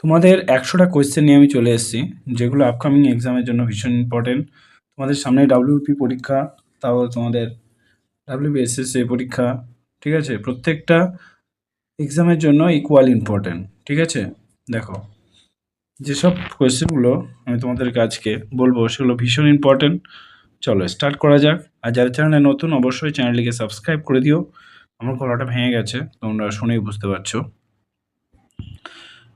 তোমাদের একশোটা কোয়েশ্চেন নিয়ে আমি চলে এসেছি, যেগুলো আপকামিং এক্সামের জন্য ভীষণ ইম্পর্টেন্ট তোমাদের সামনে ডাব্লিউপি পরীক্ষা, তাও তোমাদের ডাব্লিউবিএসএসএ পরীক্ষা, ঠিক আছে? প্রত্যেকটা এক্সামের জন্য ইকুয়াল ইম্পর্টেন্ট ঠিক আছে? দেখো, যেসব কোয়েশ্চেনগুলো আমি তোমাদেরকে আজকে বলব, সেগুলো ভীষণ ইম্পর্টেন্ট চলো স্টার্ট করা যাক। আর যারা চ্যানেলে নতুন, অবশ্যই চ্যানেলটিকে সাবস্ক্রাইব করে দিও। আমার গলাটা ভেঙে গেছে, তোমরা শুনেই বুঝতে পারছ।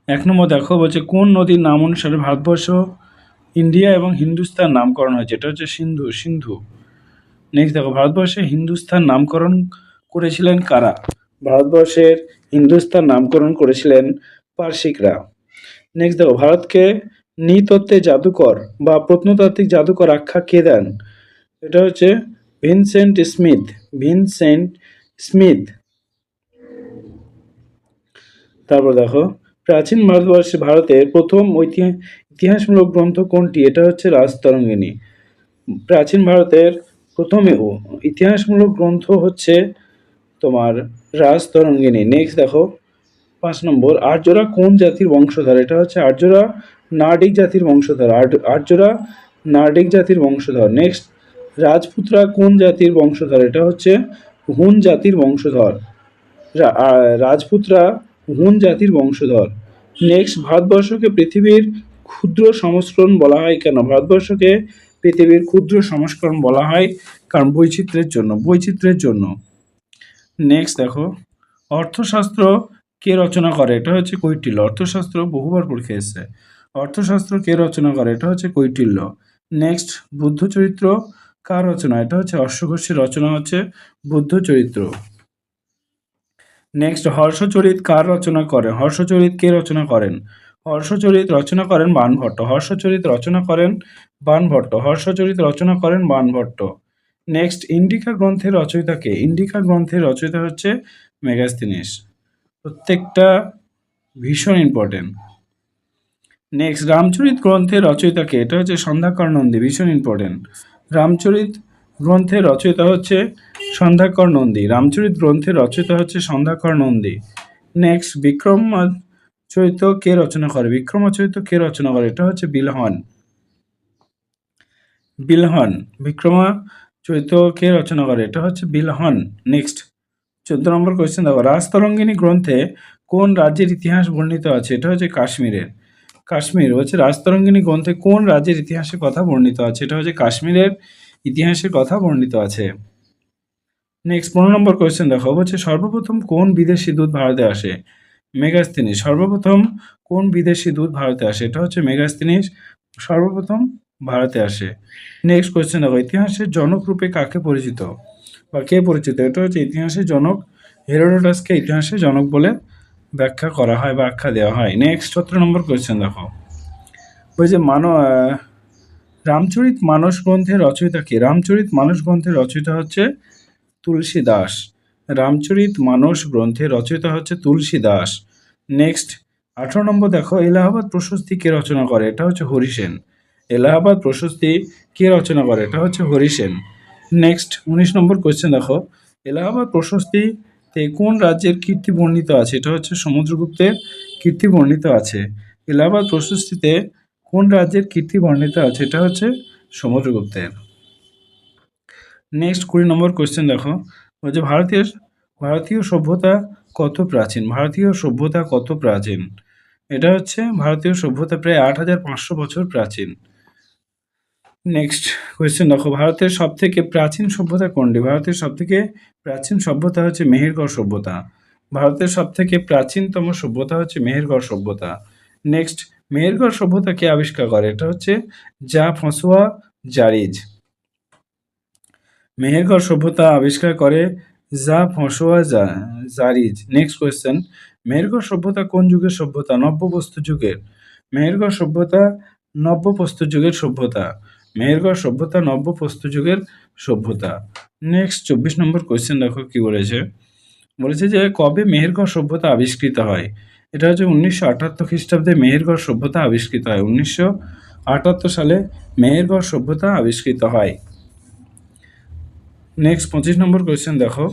এক নম্বর দেখো, বলছে, কোন নদীর নাম অনুসারে ভারতবর্ষ, ইন্ডিয়া এবং হিন্দুস্তান নামকরণ হয়েছে এটা হচ্ছে সিন্ধু সিন্ধু। নেক্সট দেখো, ভারতবর্ষে হিন্দুস্তান নামকরণ করেছিলেন কারা? ভারতবর্ষের হিন্দুস্তান নামকরণ করেছিলেন পার্শিকরা। নেক্সট দেখো, ভারতকে নৃতত্ত্বে জাদুকর বা প্রত্নতাত্ত্বিক জাদুকর আখ্যা কে দেন? এটা হচ্ছে ভিনসেন্ট স্মিথ ভিনসেন্ট স্মিথ। তারপর দেখো প্রাচীন ভারতবর্ষে ভারতের প্রথম ইতিহাসমূলক গ্রন্থ কোনটি? এটা হচ্ছে রাজতরঙ্গিনী। প্রাচীন ভারতের প্রথম ইতিহাসমূলক গ্রন্থ হচ্ছে তোমার রাজতরঙ্গিনী। নেক্সট দেখো, পাঁচ নম্বর, আর্যরা কোন জাতির বংশধর? এটা হচ্ছে আর্যরা নার্ডিক জাতির বংশধর। আর্য- আর্যরা নার্ডিক জাতির বংশধর। নেক্সট রাজপুতরা কোন জাতির বংশধর? এটা হচ্ছে হুন জাতির বংশধর। রাজপুতরা হুন জাতির বংশধর। নেক্সট ভারতবর্ষকে পৃথিবীর ক্ষুদ্র সংস্করণ বলা হয় কেন? ভারতবর্ষকে পৃথিবীর ক্ষুদ্র সংস্করণ বলা হয় কারণ বৈচিত্র্যের জন্য বৈচিত্র্যের জন্য। নেক্সট দেখো, অর্থশাস্ত্র কে রচনা করে? এটা হচ্ছে কৈটিল্য। অর্থশাস্ত্র বহুবার পরীক্ষা এসেছে। অর্থশাস্ত্র কে রচনা করে? এটা হচ্ছে কৈটিল্য। নেক্সট বুদ্ধ চরিত্র কার রচনা? এটা হচ্ছে অশ্বঘোষের রচনা হচ্ছে বুদ্ধ চরিত্র। নেক্সট হর্ষচরিত কার রচনা করে? হর্ষচরিত কে রচনা করেন? হর্ষচরিত রচনা করেন বাণভট্ট হর্ষচরিত রচনা করেন বাণভট্ট হর্ষচরিত রচনা করেন বাণভট্ট নেক্সট ইন্ডিকা গ্রন্থের রচয়িতা কে? ইন্ডিকা গ্রন্থের রচয়িতা হচ্ছে মেগাস্তিনিস প্রত্যেকটা ভীষণ ইম্পর্টেন্ট নেক্সট রামচরিত গ্রন্থের রচয়িতা কে? এটা হচ্ছে সন্ধ্যাকর নন্দী, ভীষণ ইম্পর্টেন্ট রামচরিত গ্রন্থের রচয়িতা হচ্ছে সন্ধ্যাকর নন্দী। রামচরিত গ্রন্থে রচিত হচ্ছে সন্ধ্যাকর নন্দী। নেক্সট বিক্রম চরিত কে রচনা করে? বিক্রমচরিত কে রচনা করে? এটা হচ্ছে বিলহন। বিলহন বিক্রমা চরিত কে রচনা করে? এটা হচ্ছে বিলহন। নেক্সট চোদ্দ নম্বর কোয়েশ্চেন দেখো। রাজতরঙ্গিনী গ্রন্থে কোন রাজ্যের ইতিহাস বর্ণিত আছে? এটা হচ্ছে কাশ্মীরের। কাশ্মীর হচ্ছে রাজতরঙ্গিনী গ্রন্থে কোন রাজ্যের ইতিহাসের কথা বর্ণিত আছে? এটা হচ্ছে কাশ্মীরের ইতিহাসের কথা বর্ণিত আছে। নেক্সট পনেরো নম্বর কোয়েশ্চেন দেখো বলছে সর্বপ্রথম কোন বিদেশি দুধ ভারতে আসে? মেগাস্তিনিস সর্বপ্রথম কোন বিদেশি দুধ ভারতে আসে? এটা হচ্ছে মেগাস্তিনিস সর্বপ্রথম ভারতে আসে। নেক্সট কোয়েশ্চেন দেখো ইতিহাসের জনক রূপে কাকে পরিচিত? বা কে পরিচিত? এটা হচ্ছে ইতিহাসের জনক হেরোডোটাসকে ইতিহাসের জনক বলে ব্যাখ্যা করা হয় বা আখ্যা দেওয়া হয়। নেক্সট সতেরো নম্বর কোয়েশ্চেন দেখো। ওই যে আহ, রামচরিত মানস গ্রন্থের রচয়িতা কে? রামচরিত মানস গ্রন্থের রচয়িতা হচ্ছে তুলসী দাস রামচরিত মানস গ্রন্থের রচয়িতা হচ্ছে তুলসী দাস নেক্সট আঠারো নম্বর দেখো, এলাহাবাদ প্রশস্তি কে রচনা করে? এটা হচ্ছে হরিসেন। এলাহাবাদ প্রশস্তি কে রচনা করে? এটা হচ্ছে হরিসেন। নেক্সট উনিশ নম্বর কোয়েশ্চেন দেখো। এলাহাবাদ প্রশস্তিতে কোন রাজ্যের কীর্তি বর্ণিত আছে? এটা হচ্ছে সমুদ্রগুপ্তের কীর্তি বর্ণিত আছে। এলাহাবাদ প্রশস্তিতে কোন রাজ্যের কীর্তি বর্ণিত আছে? এটা হচ্ছে সমুদ্রগুপ্তের। নেক্সট কুড়ি নম্বর কোয়েশ্চেন দেখো। বলছে ভারতীয় ভারতীয় সভ্যতা কত প্রাচীন? ভারতীয় সভ্যতা কত প্রাচীন? এটা হচ্ছে ভারতীয় সভ্যতা প্রায় আট হাজার পাঁচশো বছর প্রাচীন। নেক্সট কোয়েশ্চেন দেখো। ভারতের সব থেকে প্রাচীন সভ্যতা কোনটি? ভারতের সব থেকে প্রাচীন সভ্যতা হচ্ছে মেহেরগড় সভ্যতা। ভারতের সব থেকে প্রাচীনতম সভ্যতা হচ্ছে মেহেরগড় সভ্যতা। নেক্সট মেহেরগড় সভ্যতা কে আবিষ্কার করে। এটা হচ্ছে যা ফসোয়া জারিজ। মেহেরগড় সভ্যতা আবিষ্কার করে যা ফসোয়া জারিজ। নেক্সট কোয়েশ্চেন মেহেরগড় সভ্যতা কোন যুগের সভ্যতা? নব্যবস্তু যুগের। মেহেরগড় সভ্যতা নব্যপ্রস্তর যুগের সভ্যতা। মেহেরগড় সভ্যতা নব্যপ্রস্তর যুগের সভ্যতা। নেক্সট চব্বিশ নম্বর কোয়েশ্চেন দেখো কি বলেছে। বলেছে যে কবে মেহেরগড় সভ্যতা আবিষ্কৃত হয়? এটা হচ্ছে উনিশশো আটাত্তর খ্রিস্টাব্দে মেহেরগড় সভ্যতা আবিষ্কৃত হয়। উনিশশো আটাত্তর সালে মেহেরগড় সভ্যতা আবিষ্কৃত হয়। নেক্সট পঁচিশ নম্বর কোয়েশ্চেন দেখো।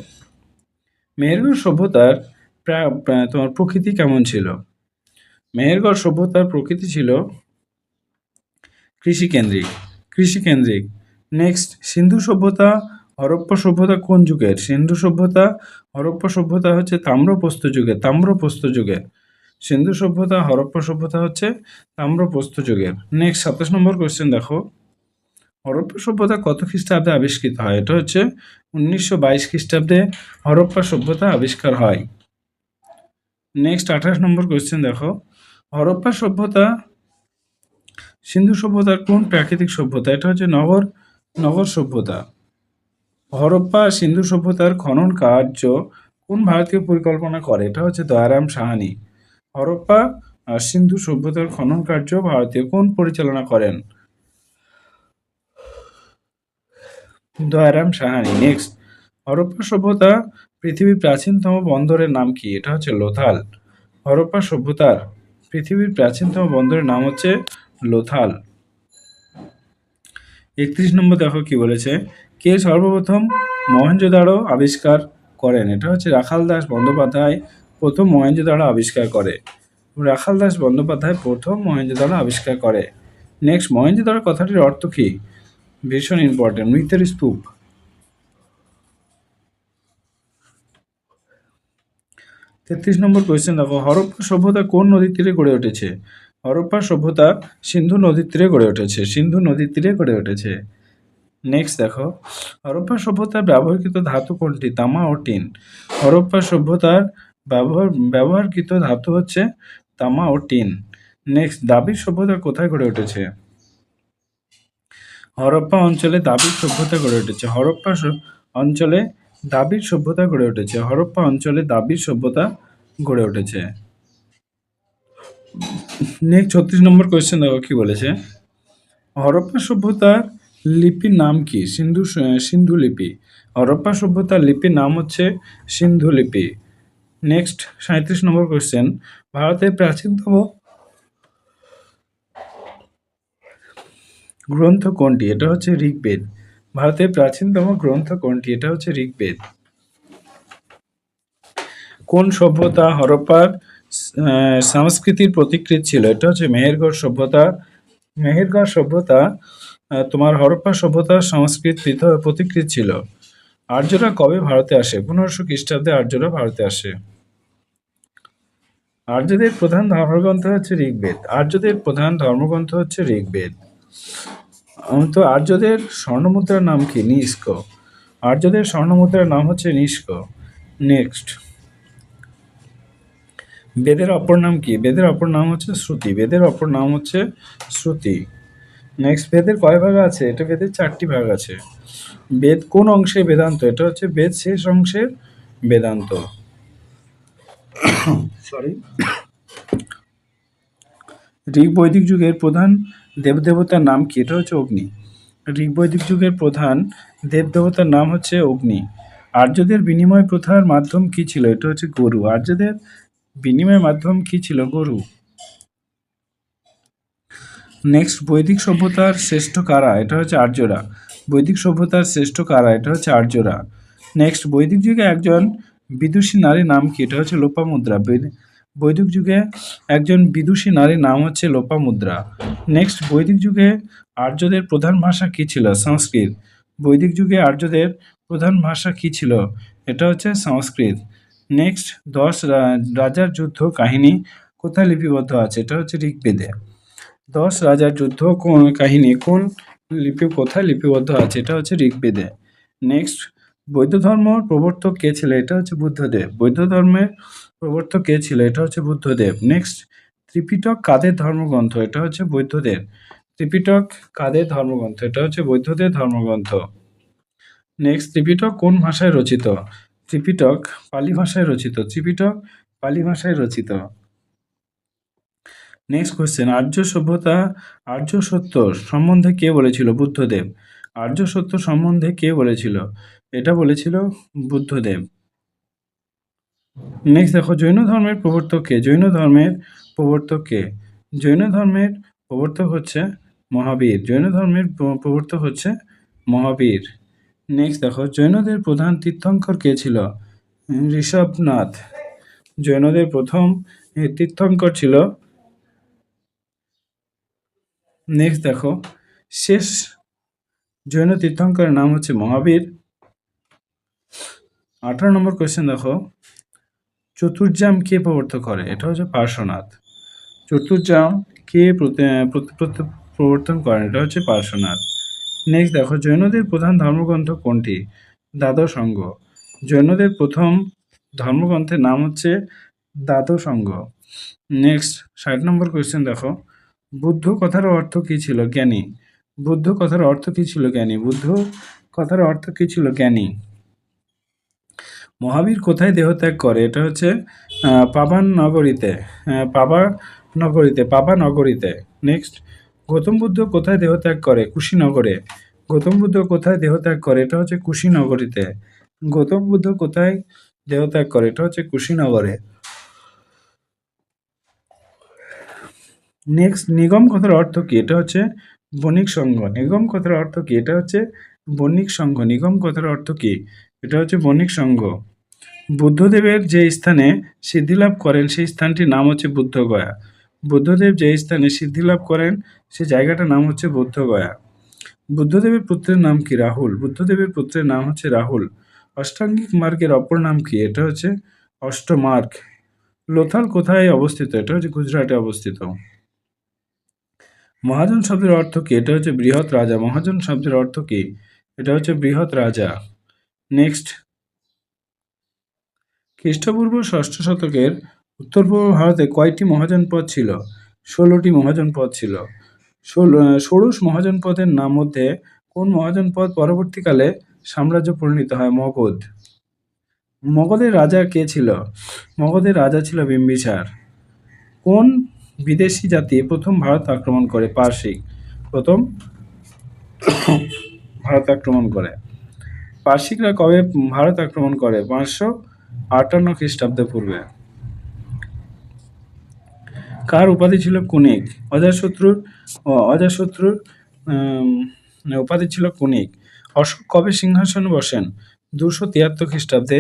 মেহেরগড় সভ্যতার তোমার প্রকৃতি কেমন ছিল? মেহেরগড় সভ্যতার প্রকৃতি ছিল কৃষিকেন্দ্রিক কৃষিকেন্দ্রিক। নেক্সট সিন্ধু সভ্যতা, হরপ্পা সভ্যতা কোন যুগের? সিন্ধু সভ্যতা, হরপ্পা সভ্যতা হচ্ছে তাম্রপ্রস্ত যুগের তাম্রপ্রস্ত যুগের। সিন্ধু সভ্যতা, হরপ্পা সভ্যতা হচ্ছে তাম্রপ্রস্ত যুগের। নেক্সট সাতাশ নম্বর কোয়েশ্চেন দেখো। হরপ্পা সভ্যতা কত খ্রিস্টাব্দে আবিষ্কৃত হয়? এটা হচ্ছে উনিশশো বাইশ খ্রিস্টাব্দে হরপ্পা সভ্যতা আবিষ্কার হয়। নেক্সট আঠাশ নম্বর কোয়েশ্চেন দেখো। হরপ্পা সভ্যতা, সিন্ধু সভ্যতার কোন প্রাকৃতিক সভ্যতা? এটা হচ্ছে নগর নগর সভ্যতা। হরপ্পা সিন্ধু সভ্যতার খনন কার্য কোন ভারতীয় পরিকল্পনা করে? এটা হচ্ছে দয়ারাম সাহানি। হরপ্পা সিন্ধু সভ্যতার খনন কার্য ভারতীয় কোন পরিচালনা করেন? দয়ারাম সাহানি। নেক্সট হরপ্পা সভ্যতা পৃথিবীর প্রাচীনতম বন্দরের নাম কি? এটা হচ্ছে লোথাল। হরপ্পা সভ্যতার পৃথিবীর প্রাচীনতম বন্দরের নাম হচ্ছে লোথাল। একত্রিশ নম্বর দেখো কি বলেছে? কে সর্বপ্রথম মহেঞ্জোদাড়ো আবিষ্কার করেন? এটা হচ্ছে রাখাল দাস বন্দ্যোপাধ্যায় প্রথম মহেঞ্জোদাড়ো আবিষ্কার করে। রাখাল দাস বন্দ্যোপাধ্যায় প্রথম মহেঞ্জোদাড়ো আবিষ্কার করে। নেক্সট মহেঞ্জোদাড়ো কথাটির অর্থ কি? ভীষণ ইম্পর্টেন্ট মৃতের স্তূপ। তেত্রিশ নম্বর কোয়েশ্চেন দেখো, হরপ্পা সভ্যতা কোন নদীর তীরে গড়ে উঠেছে? হরপ্পা সভ্যতা সিন্ধু নদীর তীরে গড়ে উঠেছে, সিন্ধু নদীর তীরে গড়ে উঠেছে। নেক্সট দেখো, হরপ্পা সভ্যতার ব্যবহৃত ধাতু কোনটি? তামা ও টিন। হরপ্পা সভ্যতার ব্যবহার, ব্যবহারকৃত ধাতু হচ্ছে তামা ও টিন। নেক্সট দাবির সভ্যতা কোথায় গড়ে উঠেছে? হরপ্পা অঞ্চলে দাবির সভ্যতা গড়ে উঠেছে। হরপ্পা অঞ্চলে দাবির সভ্যতা গড়ে উঠেছে। হরপ্পা অঞ্চলে দাবির সভ্যতা গড়ে উঠেছে। নেক্সট ছত্রিশ নম্বর কোয়েশ্চেন দেখো কি বলেছে? হরপ্পা সভ্যতার লিপির নাম কি? সিন্ধু সিন্ধু লিপি। হরপ্পা সভ্যতার লিপির নাম হচ্ছে সিন্ধু লিপি। নেক্সট সাঁত্রিশ নম্বর কোয়েশ্চেন ভারতের প্রাচীনতম গ্রন্থ কোনটি? এটা হচ্ছে ঋগ্বেদ। ভারতের প্রাচীনতম গ্রন্থ কোনটি? এটা হচ্ছে ঋগ্বেদ। কোন সভ্যতা হরপ্পার সংস্কৃতির প্রতিকৃত ছিল? এটা হচ্ছে মেহেরগড় সভ্যতা। মেহেরগড় সভ্যতা তোমার হরপ্পা সভ্যতার সংস্কৃত প্রতিকৃত ছিল। আর্যরা কবে ভারতে আসে? পনেরোশো খ্রিস্টাব্দে আর্যরা ভারতে আসে। আর্যদের প্রধান ধর্মগ্রন্থ হচ্ছে ঋগ্বেদ। আর্যদের প্রধান ধর্মগ্রন্থ হচ্ছে ঋগ্বেদ। তো আর্যদের স্বর্ণমুদ্রার নাম কি? নিষ্ক। আর্যদের স্বর্ণমুদ্রার নাম হচ্ছে নিষ্ক। নেক্সট। বেদের অপর নাম কি? বেদের অপর নাম হচ্ছে শ্রুতি। বেদের অপর নাম হচ্ছে শ্রুতি। নেক্সট, বেদের কয় ভাগ আছে? এটা বেদের চারটি ভাগ আছে। বেদ কোন অংশে বেদান্ত? এটা হচ্ছে বেদ শেষ অংশের বেদান্ত। সরি ঋগ বৈদিক যুগের প্রধান দেবদেবতার নাম কি? এটা হচ্ছে অগ্নি। ঋগ বৈদিক যুগের প্রধান দেবদেবতার নাম হচ্ছে অগ্নি। আর্যদের বিনিময় প্রথার মাধ্যম কি ছিল? এটা হচ্ছে গরু। আর্যদের বিনিময় মাধ্যম কি ছিল? গরু। নেক্সট বৈদিক সভ্যতার শ্রেষ্ঠ কারা? এটা হচ্ছে আর্যরা। বৈদিক সভ্যতার শ্রেষ্ঠ কারা? এটা হচ্ছে আর্যরা। নেক্সট বৈদিক যুগে একজন বিদুষী নারীর নাম কি? এটা হচ্ছে লোপামুদ্রা। বৈদিক যুগে একজন বিদুষী নারীর নাম হচ্ছে লোপামুদ্রা। নেক্সট বৈদিক যুগে আর্যদের প্রধান ভাষা কি ছিল? সংস্কৃত। বৈদিক যুগে আর্যদের প্রধান ভাষা কি ছিল? এটা হচ্ছে সংস্কৃত। নেক্সট দশ রাজার যুদ্ধ কাহিনী কোথায় লিপিবদ্ধ আছে? এটা হচ্ছে ঋগ্বেদে। দশ রাজার যুদ্ধ কোন কাহিনী কোন লিপি, কোথায় লিপিবদ্ধ আছে? এটা হচ্ছে ঋগ্বেদে। নেক্সট বৌদ্ধ ধর্মর প্রবর্তক কে ছিল? এটা হচ্ছে বুদ্ধদেব। বৌদ্ধ ধর্মের প্রবর্তক কে ছিল? এটা হচ্ছে বুদ্ধদেব। নেক্সট ত্রিপিটক কাদের ধর্মগ্রন্থ? এটা হচ্ছে বৌদ্ধদের। ত্রিপিটক কাদের ধর্মগ্রন্থ? এটা হচ্ছে বৌদ্ধদের ধর্মগ্রন্থ। নেক্সট ত্রিপিটক কোন ভাষায় রচিত? ত্রিপিটক পালি ভাষায় রচিত। ত্রিপিটক পালি ভাষায় রচিত। নেক্সট কোয়েশ্চেন আর্য সভ্যতা, আর্য সত্য সম্বন্ধে কে বলেছিল? বুদ্ধদেব। আর্য সত্য সম্বন্ধে কে বলেছিল? এটা বলেছিল বুদ্ধদেব। নেক্সট দেখো, জৈন ধর্মের প্রবর্তক কে? জৈন ধর্মের প্রবর্তক কে? জৈন ধর্মের প্রবর্তক হচ্ছে মহাবীর। জৈন ধর্মের প্রবর্তক হচ্ছে মহাবীর। নেক্সট দেখো, জৈনদের প্রধান তীর্থঙ্কর কে ছিল? ঋষভনাথ। জৈনদের প্রথম তীর্থঙ্কর ছিল নেক্সট দেখো, শেষ জৈন তীর্থঙ্করের নাম হচ্ছে মহাবীর। আঠারো নম্বর কোয়েশ্চেন দেখো। চতুর্জাম কে প্রবর্তন করে? এটা হচ্ছে পার্শ্বনাথ। চতুর্জাম কে প্রবর্তন করেন? এটা হচ্ছে পার্শ্বনাথ। নেক্সট দেখো, জৈনদের প্রধান ধর্মগ্রন্থ কোনটি? দ্বাদশ সংঘ জৈনদের প্রথম ধর্মগ্রন্থের নাম হচ্ছে দ্বাদশ সংঘ নেক্সট ষাট নম্বর কোয়েশ্চেন দেখো। বুদ্ধ কথার অর্থ কী ছিল? জ্ঞানী। বুদ্ধ কথার অর্থ কী ছিল? জ্ঞানী। বুদ্ধ কথার অর্থ কী ছিল? জ্ঞানী। মহাবীর কোথায় দেহত্যাগ করে? এটা হচ্ছে পাবান নগরীতে পাবা নগরীতে পাবা নগরীতে। নেক্সট গৌতম বুদ্ধ কোথায় দেহত্যাগ করে? কুশীনগরে। গৌতম বুদ্ধ কোথায় দেহত্যাগ করে? এটা হচ্ছে কুশীনগরীতে। গৌতম বুদ্ধ কোথায় দেহত্যাগ করে? এটা হচ্ছে কুশীনগরে। নেক্সট নিগম কথার অর্থ কি? এটা হচ্ছে বণিক সংঘ। নিগম কথার অর্থ কি? এটা হচ্ছে বণিক সংঘ। নিগম কথার অর্থ কি? এটা হচ্ছে বণিক সংঘ। বুদ্ধদেবের যে স্থানে সিদ্ধিলাভ করেন, সেই স্থানটির নাম হচ্ছে বুদ্ধগয়া। বুদ্ধদেব যে স্থানে সিদ্ধিলাভ করেন সেই জায়গাটার নাম হচ্ছে বুদ্ধগয়া। বুদ্ধদেবের পুত্রের নাম কি? রাহুল। বুদ্ধদেবের পুত্রের নাম হচ্ছে রাহুল। অষ্টাঙ্গিক মার্গের অপর নাম কি? এটা হচ্ছে অষ্টমার্গ। লোথাল কোথায় অবস্থিত? এটা হচ্ছে গুজরাটে অবস্থিত। মহাজন শব্দের অর্থ কি? এটা হচ্ছে বৃহৎ রাজা। মহাজন শব্দের অর্থ কি? এটা হচ্ছে বৃহৎ রাজা। নেক্সট। খ্রিস্টপূর্ব ষষ্ঠ শতকের উত্তর পূর্ব ভারতে কয়টি মহাজনপদ ছিল? ষোলোটি মহাজনপদ ছিল। ষোড়শ মহাজনপদের নাম মধ্যে কোন মহাজনপদ পরবর্তীকালে সাম্রাজ্য পরিণত হয়? মগধ। মগধের রাজা কে ছিল? মগধের রাজা ছিল বিম্বিসার। কোন বিদেশি জাতি প্রথম ভারত আক্রমণ করে? পার্শিক। প্রথম ভারত আক্রমণ করে। পার্শিকরা কবে ভারত আক্রমণ করে? পাঁচশো আটান্ন খ্রিস্টাব্দে পূর্বে। কার উপাধি ছিল কুনিক অজাশত্রুর অজাশত্রুর উপাধি ছিল কুনিক অশোক কবে সিংহাসনে বসেন? দুশো তিয়াত্তর খ্রিস্টাব্দে।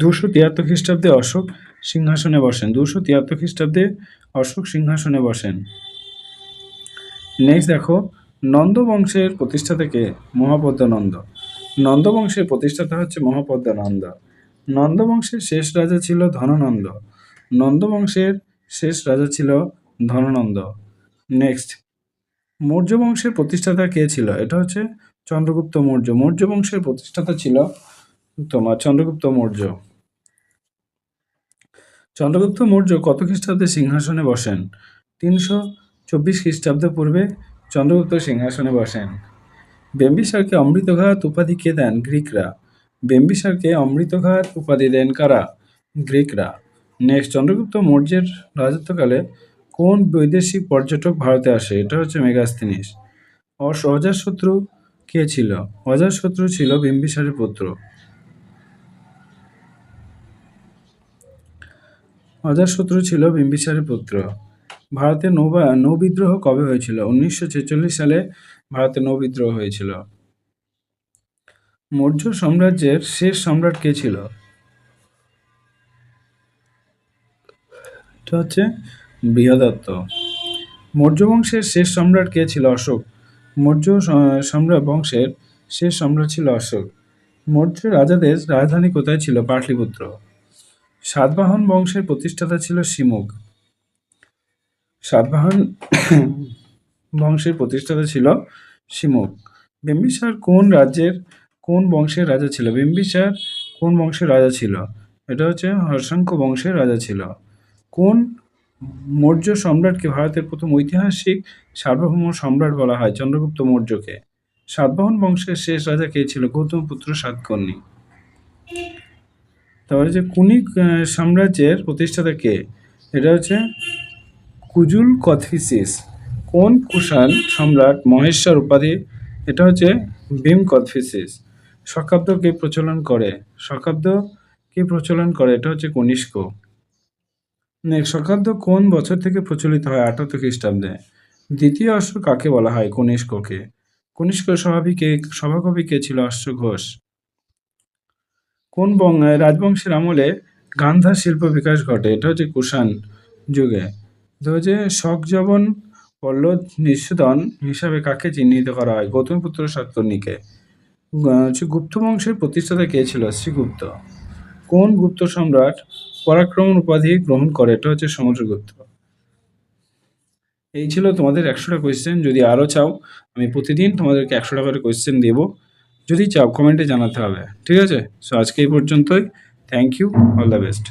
দুশো তিয়াত্তর খ্রিস্টাব্দে অশোক সিংহাসনে বসেন। দুশো তিয়াত্তর খ্রিস্টাব্দে অশোক সিংহাসনে বসেন। নেক্সট দেখো, নন্দ বংশের প্রতিষ্ঠাতা কে? মহাপদ্মনন্দ। নন্দ বংশের প্রতিষ্ঠাতা হচ্ছে মহাপদ্মনন্দ নন্দ। বংশের শেষ রাজা ছিল ধননন্দ। নন্দ বংশের শেষ রাজা ছিল ধননন্দ। নেক্সট। মৌর্য বংশের প্রতিষ্ঠাতা কে ছিল? এটা হচ্ছে চন্দ্রগুপ্ত মৌর্য। মৌর্য বংশের প্রতিষ্ঠাতা ছিল তোমার চন্দ্রগুপ্ত মৌর্য। চন্দ্রগুপ্ত মৌর্য কত খ্রিস্টাব্দে সিংহাসনে বসেন? তিনশো চব্বিশ খ্রিস্টাব্দ পূর্বে চন্দ্রগুপ্ত সিংহাসনে বসেন। বিম্বিসারকে অমৃতঘাত উপাধি কে দেন গ্রিকরা? বেম্বিসারকে অমৃতঘাত উপাধি দেন কারা? গ্রিকরা। নেক্সট, চন্দ্রগুপ্ত মৌর্যের রাজত্বকালে কোন বৈদেশিক পর্যটক ভারতে আসে? এটা হচ্ছে মেগাস্তিনিস অস অজাতশত্রু কে ছিল? অজাতশত্রু ছিল বিম্বিসারের পুত্র। অজাতশত্রু ছিল বিম্বিসারের পুত্র। ভারতে নৌবা, নৌবিদ্রোহ কবে হয়েছিল? উনিশশো ছেচল্লিশ সালে ভারতে নৌবিদ্রোহ হয়েছিল। মৌর্য সাম্রাজ্যের শেষ সম্রাট কে ছিল? এটা হচ্ছে বৃহদত্ত। মৌর্য বংশের শেষ সম্রাট কে ছিল? অশোক। মৌর্য সম্রাট বংশের শেষ সম্রাট ছিল অশোক। মৌর্য রাজাদের রাজধানী কোথায় ছিল? পাটলিপুত্র। সাতবাহন বংশের প্রতিষ্ঠাতা ছিল শিমুগ সাতবাহন বংশের প্রতিষ্ঠাতা ছিল শিমুগ বিম্বিসার কোন রাজ্যের, কোন বংশের রাজা ছিল? বিম্বিসার কোন বংশের রাজা ছিল? এটা হচ্ছে হর্ষাঙ্ক বংশের রাজা ছিল। কোন মৌর্য সম্রাটকে ভারতের প্রথম ঐতিহাসিক সার্বভৌম সম্রাট বলা হয়? চন্দ্রগুপ্ত মৌর্যকে। সাতবাহন বংশের শেষ রাজা কে ছিল? গৌতম পুত্র সাতকর্ণী। তারপরে যে কুনিক সাম্রাজ্যের প্রতিষ্ঠাতা কে? এটা হচ্ছে কুজুল কথিসিস কোন কুষাণ সম্রাট মহেশ্বর উপাধি? এটা হচ্ছে ভীম কথিসিস শকাব্দ কে প্রচলন করে? শকাব্দ কে প্রচলন করে? এটা হচ্ছে কনিষ্ক। শকাব্দ কোন বছর থেকে প্রচলিত হয়? আটাত্তর খ্রিস্টাব্দে। দ্বিতীয় অশ্ব কাকে বলা হয়? কনিষ্ককে। কনিষ্ক সভাপিকে সভাকবি কে ছিল অশ্ব ঘোষ? কোন বং, রাজবংশের আমলে গান্ধার শিল্প বিকাশ ঘটে? এটা হচ্ছে কুষাণ যুগে। হচ্ছে শকজবন পল্লব নিঃসুদন হিসাবে কাকে চিহ্নিত করা হয়? গৌতমপুত্র সাতকর্ণীকে হচ্ছে গুপ্ত বংশের প্রতিষ্ঠাতা কে ছিল? শ্রীগুপ্ত। কোন গুপ্ত সম্রাট পরাক্রমণ উপাধি গ্রহণ করে? এটা হচ্ছে সমুদ্রগুপ্ত এই ছিল তোমাদের একশোটা কোয়েশ্চেন যদি আরও চাও, আমি প্রতিদিন তোমাদেরকে একশোটা করে কোয়েশ্চেন দেবো। যদি চাও কমেন্টে জানাতে হবে। ঠিক আছে? সো আজকে এই পর্যন্তই। Thank you all the best